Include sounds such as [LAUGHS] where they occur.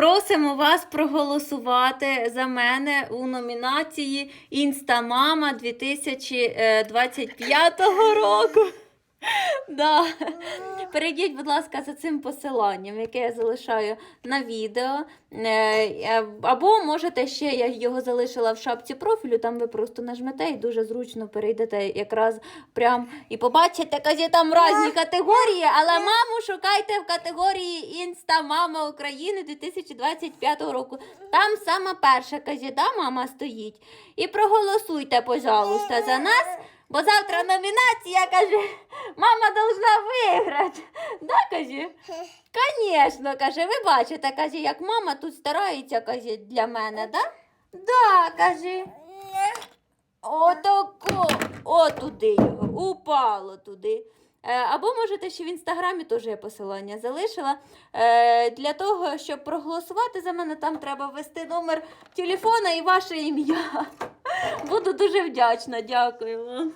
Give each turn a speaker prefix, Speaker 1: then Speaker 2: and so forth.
Speaker 1: Просимо вас проголосувати за мене у номінації Інстамама 2025 року. [LAUGHS] Да. Перейдіть, будь ласка, за цим посиланням, яке я залишаю на відео. Е, е, Або можете ще, я його залишила в шапці профілю, там ви просто нажмете і дуже зручно перейдете якраз прям і побачите, казі там різні категорії, але маму шукайте в категорії Інста Мама України 2025 року. Там сама перша казі, да, мама стоїть. І проголосуйте, пожалуйста, за нас. Бо завтра номінація каже, мама должна виграти. Да, каже? Звісно, каже, ви бачите, каже, як мама тут старається, каже, для мене, да? Да, каже. Отако, о туди його, упало туди. Е, Або можете ще в інстаграмі теж я посилання залишила. Е, Для того, щоб проголосувати за мене, там треба ввести номер телефона і ваше ім'я. [LAUGHS] Буду дуже вдячна, дякую вам.